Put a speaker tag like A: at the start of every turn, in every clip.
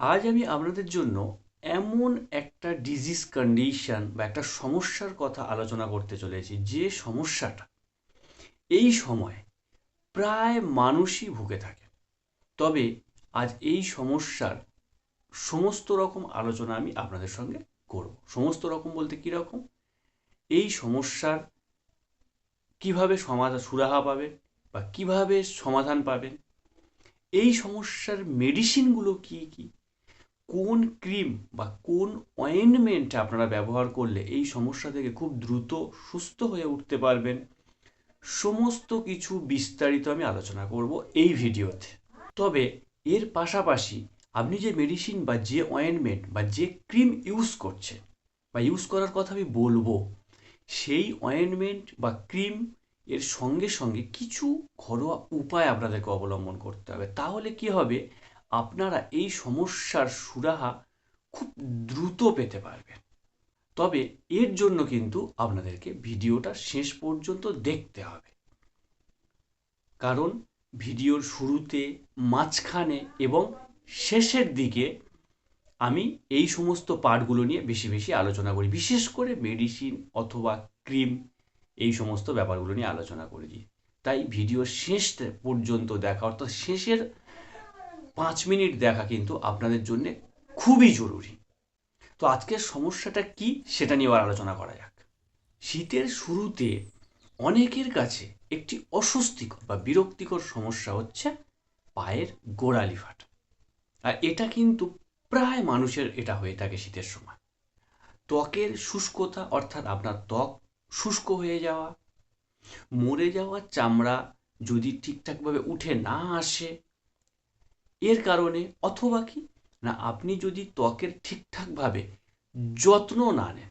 A: আজ আমি আপনাদের জন্য এমন একটা ডিজিজ কন্ডিশন বা একটা সমস্যার কথা আলোচনা করতে চলেছি, যে সমস্যাটা এই সময় প্রায় মানুষই ভুগে থাকে। তবে আজ এই সমস্যার সমস্ত রকম আলোচনা আমি আপনাদের সঙ্গে করব। সমস্ত রকম বলতে কী রকম? এই সমস্যার কীভাবে সমাধান সুরাহা পাবেন বা কীভাবে সমাধান পাবেন? এই সমস্যার মেডিসিনগুলো কি কি? কোন ক্রিম বা কোন অয়েনমেন্ট আপনারা ব্যবহার করলে এই সমস্যা থেকে খুব দ্রুত সুস্থ হয়ে উঠতে পারবেন? সমস্ত কিছু বিস্তারিত আমি আলোচনা করব এই ভিডিওতে। তবে এর পাশাপাশি আপনি যে মেডিসিন বা যে অয়েনমেন্ট বা যে ক্রিম ইউজ করছেন বা ইউজ করার কথা আমি বলব, সেই অয়েনমেন্ট বা ক্রিম এর সঙ্গে সঙ্গে কিছু ঘরোয়া উপায় আপনাদেরকে অবলম্বন করতে হবে। তাহলে কি হবে? আপনারা এই সমস্যার সুরাহা খুব দ্রুত পেতে পারবেন। তবে এর জন্য কিন্তু আপনাদেরকে ভিডিওটা শেষ পর্যন্ত দেখতে হবে। কারণ ভিডিওর শুরুতে, মাঝখানে এবং শেষের দিকে আমি এই সমস্ত পার্টগুলো নিয়ে বেশি বেশি আলোচনা করি। বিশেষ করে মেডিসিন অথবা ক্রিম এই সমস্ত ব্যাপারগুলো নিয়ে আলোচনা করেছি। তাই ভিডিও শেষ পর্যন্ত দেখা, অর্থাৎ শেষের পাঁচ মিনিট দেখা কিন্তু আপনাদের জন্য খুবই জরুরি। তো আজকের সমস্যাটা কি সেটা নিয়ে আবার আলোচনা করা যাক। শীতের শুরুতে অনেকের কাছে একটি অস্বস্তিকর বা বিরক্তিকর সমস্যা হচ্ছে পায়ের গোড়ালি ফাটা। আর এটা কিন্তু প্রায় মানুষের এটা হয়ে থাকে শীতের সময়। ত্বকের শুষ্কতা অর্থাৎ আপনার ত্বক শুষ্ক হয়ে যাওয়া, মরে যাওয়া চামড়া যদি ঠিকঠাকভাবে উঠে না আসে এর কারণে অথবা কি? না, আপনি যদি ত্বকের ঠিকঠাকভাবে যত্ন না নেন,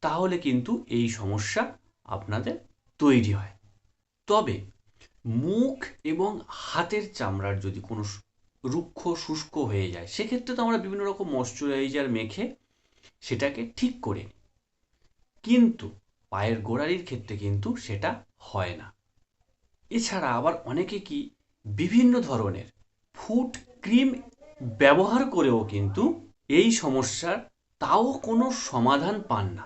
A: তাহলে কিন্তু এই সমস্যা আপনাদের তৈরি হয়। তবে মুখ এবং হাতের চামড়ার যদি কোনো রুক্ষ, শুষ্ক হয়ে যায়, সেক্ষেত্রে তো আমরা বিভিন্ন রকম ময়শ্চারাইজার মেখে সেটাকে ঠিক করে নিই। কিন্তু পায়ের গোড়ালির ক্ষেত্রে কিন্তু সেটা হয় না। এছাড়া আবার অনেকে কি বিভিন্ন ধরনের ফুড ক্রিম ব্যবহার করেও কিন্তু এই সমস্যার তাও কোনো সমাধান পান না।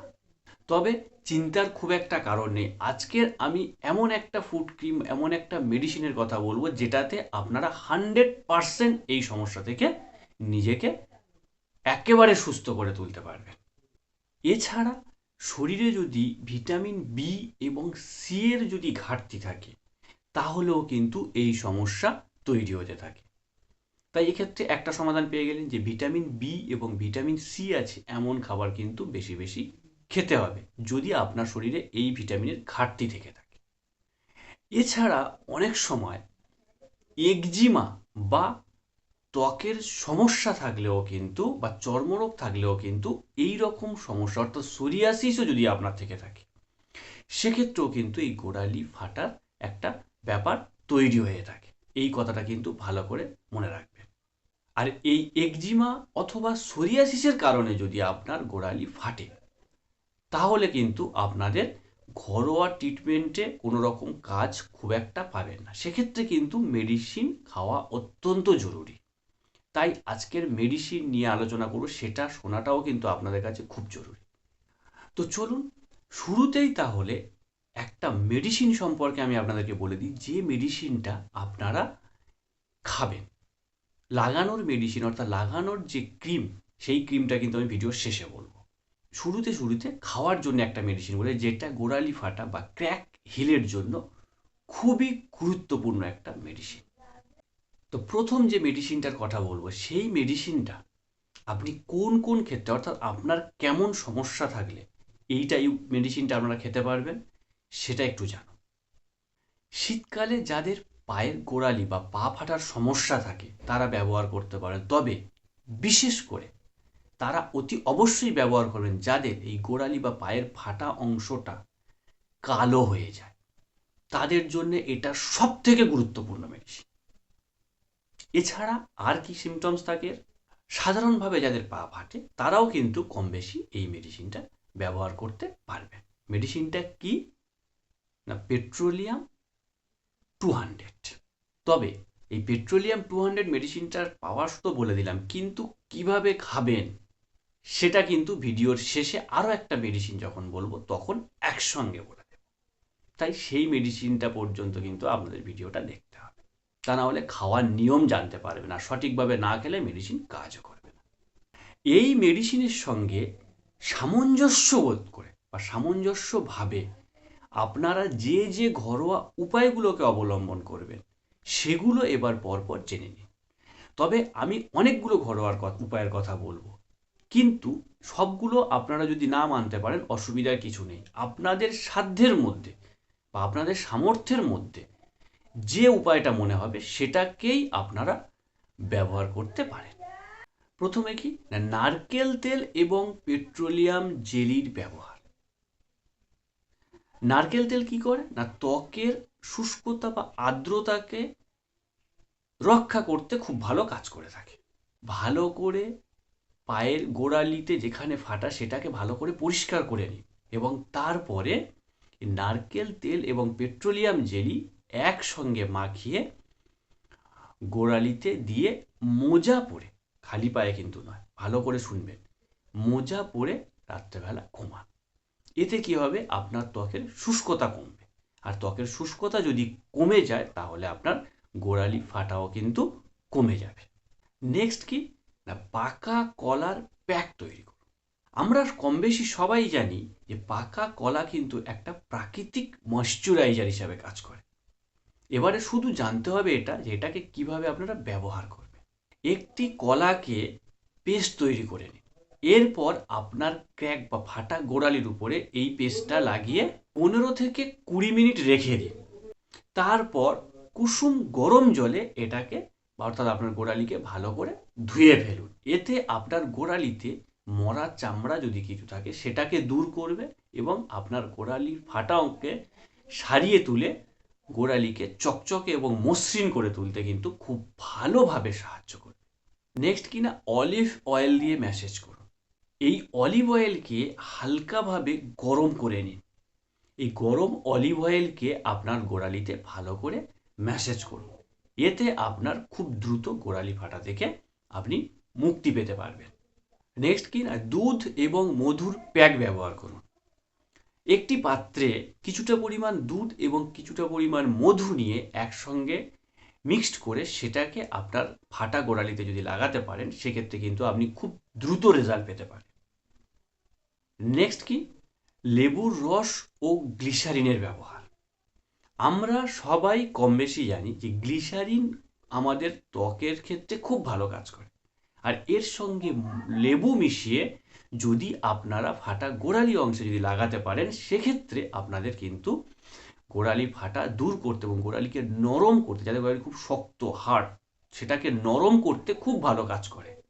A: তবে চিন্তার খুব একটা কারণ নেই। আজকের আমি এমন একটা ফুড ক্রিম, এমন একটা মেডিসিনের কথা বলব যেটাতে আপনারা হান্ড্রেড পারসেন্ট এই সমস্যা থেকে নিজেকে একেবারে সুস্থ করে তুলতে পারবেন। এছাড়া শরীরে যদি ভিটামিন বি এবং সি এর যদি ঘাটতি থাকে, তাহলেও কিন্তু এই সমস্যা তৈরি হতে থাকে। তাই এক্ষেত্রে একটা সমাধান পেয়ে গেলেন যে ভিটামিন বি এবং ভিটামিন সি আছে, এমন খাবার কিন্তু বেশি বেশি খেতে হবে, যদি আপনার শরীরে এই ভিটামিনের ঘাটতি থেকে থাকে। এছাড়া অনেক সময় একজিমা বা ত্বকের সমস্যা থাকলেও কিন্তু বা চর্মরোগ থাকলেও কিন্তু এই রকম সমস্যা, অর্থাৎ সোরিয়াসিসও যদি আপনার থেকে থাকে, সেক্ষেত্রেও কিন্তু এই গোড়ালি ফাটার একটা ব্যাপার তৈরি হয়ে থাকে। এই কথাটা কিন্তু ভালো করে মনে রাখবেন। আর এই একজিমা অথবা সোরিয়াসিসের কারণে যদি আপনার গোড়ালি ফাটে, তাহলে কিন্তু আপনাদের ঘরোয়া ট্রিটমেন্টে কোনো রকম কাজ খুব একটা পাবেন না। সেক্ষেত্রে কিন্তু মেডিসিন খাওয়া অত্যন্ত জরুরি। তাই আজকের মেডিসিন নিয়ে আলোচনা করব, সেটা শোনাটাও কিন্তু আপনাদের কাছে খুব জরুরি। তো চলুন, শুরুতেই তাহলে একটা মেডিসিন সম্পর্কে আমি আপনাদেরকে বলে দিই, যে মেডিসিনটা আপনারা খাবেন। লাগানোর মেডিসিন অর্থাৎ লাগানোর যে ক্রিম সেই ক্রিমটা কিন্তু আমি ভিডিওর শেষে বলব। শুরুতে শুরুতে খাওয়ার জন্য একটা মেডিসিন বলে, যেটা গোড়ালি ফাটা বা ক্র্যাক হিলের জন্য খুবই গুরুত্বপূর্ণ একটা মেডিসিন তো প্রথম যে মেডিসিনটার কথা বলব, সেই মেডিসিনটা আপনি কোন কোন ক্ষেত্রে, অর্থাৎ আপনার কেমন সমস্যা থাকলে, এইটা এই মেডিসিনটা আপনারা খেতে পারবেন, সেটা একটু জানো শীতকালে যাদের পায়ের গোড়ালি বা পা ফাটার সমস্যা থাকে, তারা ব্যবহার করতে পারেন। তবে বিশেষ করে তারা অতি অবশ্যই ব্যবহার করবেন যাদের এই গোড়ালি বা পায়ের ফাটা অংশটা কালো হয়ে যায়। তাদের জন্য এটা সব থেকে গুরুত্বপূর্ণ মেডিসিন এছাড়া আর কি সিমটমস থাকে? সাধারণভাবে যাদের পা ফাটে, তারাও কিন্তু কম বেশি এই মেডিসিনটা ব্যবহার করতে পারবেন। মেডিসিনটা কি? না পেট্রোলিয়াম টু হান্ড্রেড তবে এই পেট্রোলিয়াম টু হান্ড্রেড মেডিসিনটার পাওয়ার তো বলে দিলাম, কিন্তু কীভাবে খাবেন? সেটা কিন্তু ভিডিওর শেষে আরও একটা মেডিসিন যখন বলব, তখন একসঙ্গে বলে দেব। তাই সেই মেডিসিনটা পর্যন্ত কিন্তু আপনাদের ভিডিওটা দেখতে হবে। তা না হলে খাওয়ার নিয়ম জানতে পারবে না, সঠিকভাবে না খেলে মেডিসিন কাজও করবে না। এই মেডিসিনের সঙ্গে সামঞ্জস্য বোধ করে বা সামঞ্জস্যভাবে আপনারা যে যে ঘরোয়া উপায়গুলোকে অবলম্বন করবেন, সেগুলো এবার পরপর জেনে নিন। তবে আমি অনেকগুলো ঘরোয়ার উপায়ের কথা বলব। কিন্তু সবগুলো আপনারা যদি না মানতে পারেন, অসুবিধার কিছু নেই। আপনাদের সাধ্যের মধ্যে বা আপনাদের সামর্থ্যের মধ্যে যে উপায়টা মনে হবে, সেটাকেই আপনারা ব্যবহার করতে পারেন। প্রথমে কি? নারকেল তেল এবং পেট্রোলিয়াম জেলির ব্যবহার। নারকেল তেল কি করে? না ত্বকের শুষ্কতা বা আর্দ্রতাকে রক্ষা করতে খুব ভালো কাজ করে থাকে। ভালো করে পায়ের গোড়ালিতে যেখানে ফাটা সেটাকে ভালো করে পরিষ্কার করে নিন এবং তারপরে নারকেল তেল এবং পেট্রোলিয়াম জেলি একসঙ্গে মাখিয়ে গোড়ালিতে দিয়ে মোজা পরে, খালি পায়ে কিন্তু নয়, ভালো করে শুনবেন, মোজা পরে রাত্রেবেলা ঘুমান। এতে কি হবে? আপনার ত্বকের শুষ্কতা কমবে। আর ত্বকের শুষ্কতা যদি কমে যায়, তাহলে আপনার গোড়ালি ফাটাও কিন্তু কমে যাবে। নেক্সট কি? না, পাকা কলার প্যাক তৈরি করুন। আমরা কম বেশি সবাই জানি যে পাকা কলা কিন্তু একটা প্রাকৃতিক ময়শ্চারাইজার হিসাবে কাজ করে। এবারে শুধু জানতে হবে এটা, যে এটাকে কীভাবে আপনারা ব্যবহার করবেন। একটি কলাকে পেস্ট তৈরি করে নিন। এরপর আপনার ক্র্যাক বা ফাটা গোড়ালির উপরে এই পেস্টটা লাগিয়ে পনেরো থেকে কুড়ি মিনিট রেখে দিন। তারপর কুসুম গরম জলে এটাকে অর্থাৎ আপনার গোড়ালিকে ভালো করে ধুয়ে ফেলুন। এতে আপনার গোড়ালিতে মরা চামড়া যদি কিছু থাকে, সেটাকে দূর করবে এবং আপনার গোড়ালির ফাটা অঙ্কে সারিয়ে তুলে গোড়ালিকে চকচকে এবং মসৃণ করে তুলতে কিন্তু খুব ভালোভাবে সাহায্য করবে। নেক্সট কিনা অলিভ অয়েল দিয়ে ম্যাসেজ করুন। এই অলিভ অয়েলকে হালকাভাবে গরম করে নিন। এই গরম অলিভ অয়েলকে আপনার গোড়ালিতে ভালো করে ম্যাসেজ করুন। এতে আপনার খুব দ্রুত গোড়ালি ফাটা থেকে আপনি মুক্তি পেতে পারবেন। নেক্সট কি না, দুধ এবং মধুর প্যাক ব্যবহার করুন। একটি পাত্রে কিছুটা পরিমাণ দুধ এবং কিছুটা পরিমাণ মধু নিয়ে একসঙ্গে মিক্সড করে সেটাকে আপনার ফাটা গোড়ালিতে যদি লাগাতে পারেন, সেক্ষেত্রে কিন্তু আপনি খুব দ্রুত রেজাল্ট পেতে পারেন। নেক্সট কি? লেবুর রস ও গ্লিসারিনের ব্যবহার। আমরা সবাই কম বেশি জানি যে গ্লিসারিন আমাদের ত্বকের ক্ষেত্রে খুব ভালো কাজ করে। আর এর সঙ্গে লেবু মিশিয়ে যদি আপনারা ফাটা গোড়ালি অংশে যদি লাগাতে পারেন, সেক্ষেত্রে আপনাদের কিন্তু গোড়ালি ফাটা দূর করতে এবং গোড়ালিকে নরম করতে যাদের গোড়ালি খুব শক্ত, হার্ড, সেটাকে নরম করতে খুব ভালো কাজ করে।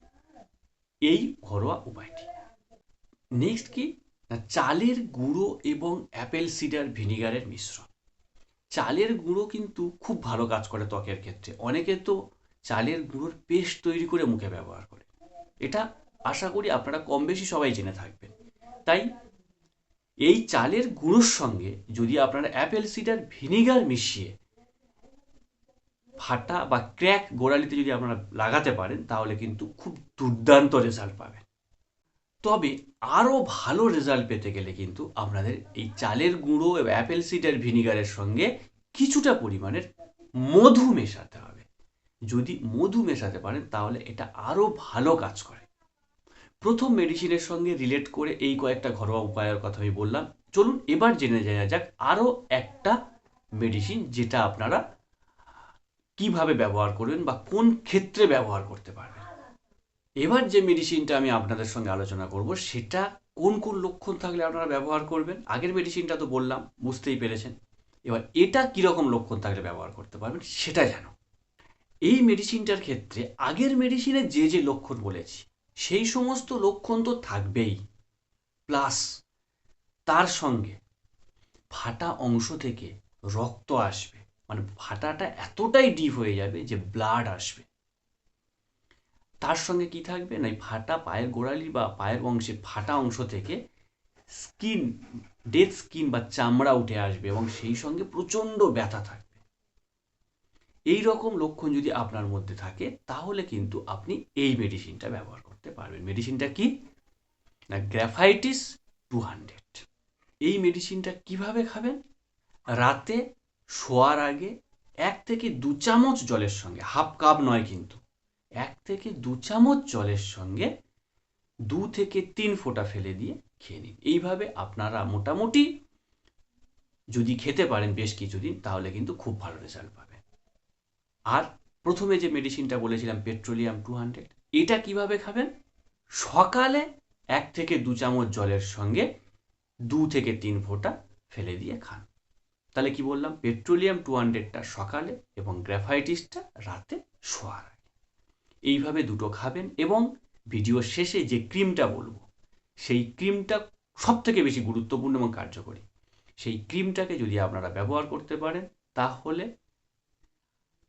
A: এই ঘরোয়া উপায়টি। নেক্সট কি? না, চালের গুঁড়ো এবং অ্যাপেল সিডার ভিনিগারের মিশ্রণ। চালের গুঁড়ো কিন্তু খুব ভালো কাজ করে ত্বকের ক্ষেত্রে। অনেকে তো চালের গুঁড়োর পেস্ট তৈরি করে মুখে ব্যবহার করে। এটা আশা করি আপনারা কম বেশি সবাই জেনে থাকবেন। তাই এই চালের গুঁড়োর সঙ্গে যদি আপনারা অ্যাপেল সিডার ভিনিগার মিশিয়ে ফাটা বা ক্র্যাক গোড়ালিতে যদি আপনারা লাগাতে পারেন, তাহলে কিন্তু খুব দুর্দান্ত রেজাল্ট পাবেন। তবে আরও ভালো রেজাল্ট পেতে গেলে কিন্তু আপনাদের এই চালের গুঁড়ো এবং অ্যাপেল সিডার ভিনিগারের সঙ্গে কিছুটা পরিমাণের মধু মেশাতে হবে। যদি মধু মেশাতে পারেন, তাহলে এটা আরও ভালো কাজ করে। প্রথম মেডিসিনের সঙ্গে রিলেট করে এই কয়েকটা ঘরোয়া উপায়ের কথা আমি বললাম। চলুন এবার জেনে যাওয়া যাক আরও একটা মেডিসিন যেটা আপনারা কীভাবে ব্যবহার করবেন বা কোন ক্ষেত্রে ব্যবহার করতে পারবেন। এবার যে মেডিসিনটা আমি আপনাদের সঙ্গে আলোচনা করব, সেটা কোন কোন লক্ষণ থাকলে আপনারা ব্যবহার করবেন? আগের মেডিসিনটা তো বললাম, বুঝতেই পেরেছেন। এবার এটা কীরকম লক্ষণ থাকলে ব্যবহার করতে পারবেন, সেটা জানো। এই মেডিসিনটার ক্ষেত্রে আগের মেডিসিনে যে যে লক্ষণ বলেছি, সেই সমস্ত লক্ষণ তো থাকবেই। প্লাস তার সঙ্গে ফাটা অংশ থেকে রক্ত আসবে। মানে ফাটাটা এতটাই ডিপ হয়ে যাবে যে ব্লাড আসবে। তার সঙ্গে কি থাকবে? না ফাটা পায়ের গোড়ালি বা পায়ের অংশে ফাটা অংশ থেকে স্কিন ডেথ স্কিন বা চামড়া উঠে আসবে এবং সেই সঙ্গে প্রচণ্ড ব্যথা থাকবে। এই রকম লক্ষণ যদি আপনার মধ্যে থাকে, তাহলে কিন্তু আপনি এই মেডিসিনটা ব্যবহার করতে করতে পারবেন। মেডিসিনটা কি? না গ্র্যাফাইটিস টু হান্ড্রেড এই মেডিসিনটা কীভাবে খাবেন? রাতে শোয়ার আগে এক থেকে দু চামচ জলের সঙ্গে, হাফ কাপ নয় কিন্তু এক থেকে দু চামচ জলের সঙ্গে দু থেকে তিন ফোঁটা ফেলে দিয়ে খেয়ে নিন। এইভাবে আপনারা মোটামুটি যদি খেতে পারেন বেশ কিছুদিন, তাহলে কিন্তু খুব ভালো রেজাল্ট পাবেন। আর প্রথমে যে মেডিসিনটা বলেছিলাম পেট্রোলিয়াম টু হান্ড্রেড এটা কীভাবে খাবেন? সকালে এক থেকে দু চামচ জলের সঙ্গে দু থেকে তিন ফোঁটা ফেলে দিয়ে খান। তাহলে কি বললাম? পেট্রোলিয়াম টু হান্ড্রেডটা সকালে এবং গ্র্যাফাইটিসটা রাতে শোয়ার এইভাবে দুটো খাবেন এবং ভিডিও শেষে যে ক্রিমটা বলব, সেই ক্রিমটা সব থেকে বেশি গুরুত্বপূর্ণ এবং কার্যকরী। সেই ক্রিমটাকে যদি আপনারা ব্যবহার করতে পারেন, তাহলে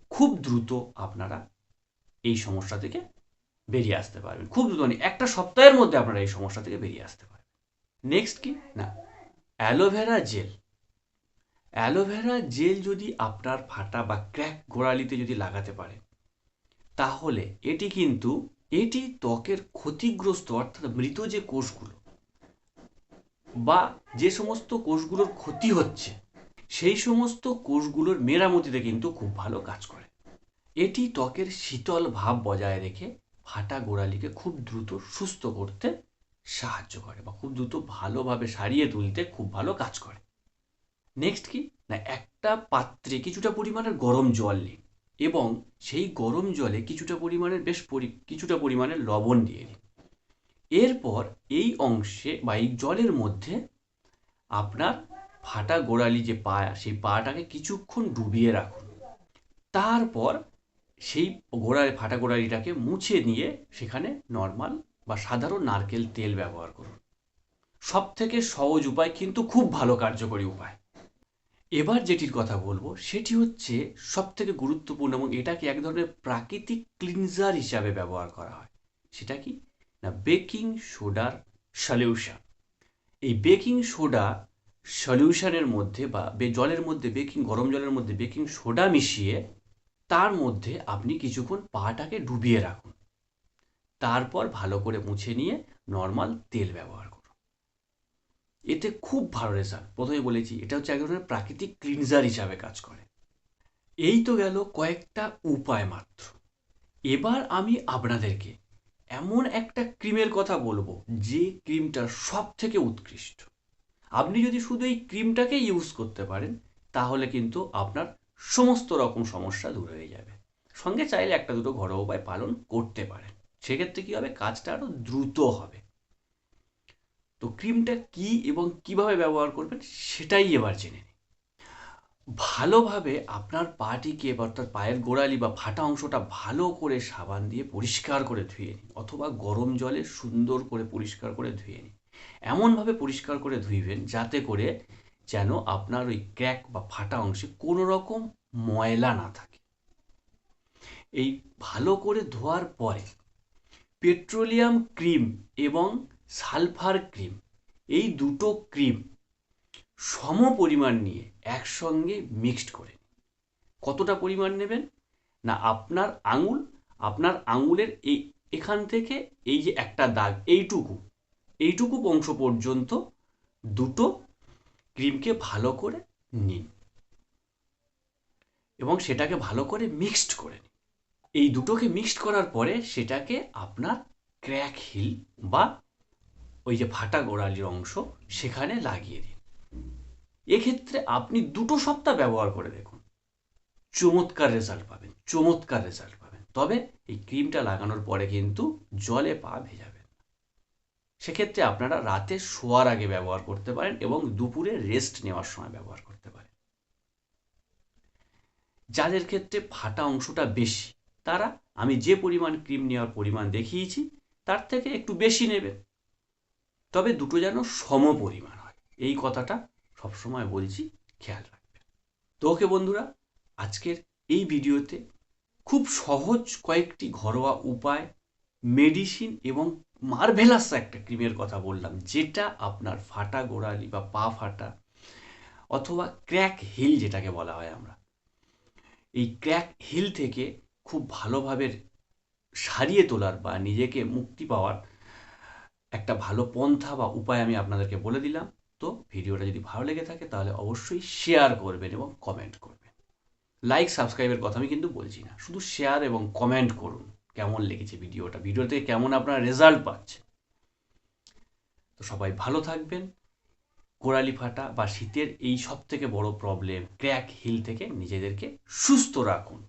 A: খুব দ্রুত আপনারা এই সমস্যা থেকে বেরিয়ে আসতে পারবেন। খুব দ্রুত মানে একটা সপ্তাহের মধ্যে আপনারা এই সমস্যা থেকে বেরিয়ে আসতে পারবেন। নেক্সট কি? না অ্যালোভেরা জেল অ্যালোভেরা জেল যদি আপনার ফাটা বা ক্র্যাক গোড়ালিতে যদি লাগাতে পারেন তাহলে এটি কিন্তু, এটি ত্বকের ক্ষতিগ্রস্ত, অর্থাৎ মৃত যে কোষগুলো, বা যে সমস্ত কোষগুলোর ক্ষতি হচ্ছে, সেই সমস্ত কোষগুলোর মেরামতিতে কিন্তু খুব ভালো কাজ করে। এটি ত্বকের শীতল ভাব বজায় রেখে ফাটা গোড়ালিকে খুব দ্রুত সুস্থ করতে সাহায্য করে, বা খুব দ্রুত ভালোভাবে সারিয়ে তুলতে খুব ভালো কাজ করে। নেক্সট কি? না, একটা পাত্রে কিছুটা পরিমাণের গরম জল নিন। এবং সেই গরম জলে কিছুটা পরিমাণের, বেশ পরি, কিছুটা পরিমাণের লবণ দিয়ে দিন। এরপর এই অংশে বা এই জলের মধ্যে আপনার ফাটা গোড়ালি যে পা, সেই পাটাকে কিছুক্ষণ ডুবিয়ে রাখুন। তারপর সেই গোড়ালি, ফাটা গোড়ালিটাকে মুছে নিয়ে সেখানে নর্মাল বা সাধারণ নারকেল তেল ব্যবহার করুন। সব থেকে সহজ উপায়, কিন্তু খুব ভালো কার্যকরী উপায়। এবার যেটির কথা বলব, সেটি হচ্ছে সব থেকে গুরুত্বপূর্ণ এবং এটাকে এক ধরনের প্রাকৃতিক ক্লিনজার হিসাবে ব্যবহার করা হয়। সেটা কি? না বেকিং সোডার সলিউশন এই বেকিং সোডা সলিউশনের মধ্যে বা জলের মধ্যে বেকিং গরম জলের মধ্যে বেকিং সোডা মিশিয়ে তার মধ্যে আপনি কিছুক্ষণ পাটাকে ডুবিয়ে রাখুন। তারপর ভালো করে মুছে নিয়ে নর্মাল তেল ব্যবহার করুন। এতে খুব ভালো রেজাল্ট প্রথমে বলেছি, এটা হচ্ছে এক ধরনের প্রাকৃতিক ক্লিনজার হিসাবে কাজ করে। এই তো গেল কয়েকটা উপায় মাত্র। এবার আমি আপনাদেরকে এমন একটা ক্রিমের কথা বলব, যে ক্রিমটা সব থেকে উৎকৃষ্ট। আপনি যদি শুধু এই ক্রিমটাকে ইউজ করতে পারেন, তাহলে কিন্তু আপনার সমস্ত রকম সমস্যা দূর হয়ে যাবে। সঙ্গে চাইলে একটা দুটো ঘরোয়া উপায় পালন করতে পারেন। সেক্ষেত্রে কী হবে? কাজটা আরও দ্রুত হবে। তো ক্রিমটা কি এবং কীভাবে ব্যবহার করবেন সেটাই এবার জেনে নিন ভালোভাবে আপনার পাটিকে অর্থাৎ পায়ের গোড়ালি বা ফাটা অংশটা ভালো করে সাবান দিয়ে পরিষ্কার করে ধুয়ে নিন অথবা গরম জলে সুন্দর করে পরিষ্কার করে ধুয়ে নিন। এমনভাবে পরিষ্কার করে ধুইবেন যাতে করে যেন আপনার ওই ক্র্যাক বা ফাটা অংশে কোনো রকম ময়লা না থাকে। এই ভালো করে ধোয়ার পরে পেট্রোলিয়াম ক্রিম এবং সালফার ক্রিম। এই দুটো ক্রিম সম পরিমাণ নিয়ে একসঙ্গে মিক্সড করে কতটা পরিমাণ নেবেন? না, আপনার আঙুল, আপনার আঙুলের এই, এখান থেকে এই যে একটা দাগ, এইটুকু এইটুকু অংশ পর্যন্ত দুটো ক্রিমকে ভালো করে নিন এবং সেটাকে ভালো করে মিক্সড করে নিন। এই দুটোকে মিক্সড করার পরে সেটাকে আপনার ক্র্যাক হিল বা ওই যে ফাটা গোড়ালির অংশ সেখানে লাগিয়ে দিন। এক্ষেত্রে আপনি দুটো সপ্তাহ ব্যবহার করে দেখুন। চমৎকার রেজাল্ট পাবেন, চমৎকার রেজাল্ট পাবেন। তবে এই ক্রিমটা লাগানোর পরে কিন্তু জলে পা ভেজাবেন সেক্ষেত্রে আপনারা রাতে শোয়ার আগে ব্যবহার করতে পারেন এবং দুপুরে রেস্ট নেওয়ার সময় ব্যবহার করতে পারেন। যাদের ক্ষেত্রে ফাটা অংশটা বেশি, তারা আমি যে পরিমাণ ক্রিম নেওয়ার পরিমাণ দেখিয়েছি, তার থেকে একটু বেশি নেবেন। তবে দুটো যেন সম পরিমাণ হয়। এই কথাটা সবসময় বলছি, খেয়াল রাখবেন। তো ওকে বন্ধুরা, আজকের এই ভিডিওতে খুব সহজ কয়েকটি ঘরোয়া উপায়, মেডিসিন এবং মার্ভেলাস একটা ক্রিমের কথা বললাম, যেটা আপনার ফাটা গোড়ালি বা পা ফাটা অথবা ক্র্যাক হিল যেটাকে বলা হয় আমরা। এই ক্র্যাক হিল থেকে খুব ভালোভাবে সারিয়ে তোলার বা নিজেকে মুক্তি পাওয়ার একটা ভালো পন্থা বা উপায় আমি আপনাদেরকে বলে দিলাম। তো ভিডিওটা যদি ভালো লেগে থাকে তাহলে অবশ্যই শেয়ার করবেন এবং কমেন্ট করবেন। লাইক সাবস্ক্রাইবের কথা আমি কিন্তু বলছি না। শুধু শেয়ার এবং কমেন্ট করুন কেমন লেগেছে ভিডিওটা। ভিডিও থেকে কেমন আপনার রেজাল্ট পাচ্ছে তো সবাই ভালো থাকবেন। কোরালি ফাটা বা শীতের এই সব থেকে বড় প্রবলেম ক্র্যাক হিল থেকে নিজেদেরকে সুস্থ রাখুন।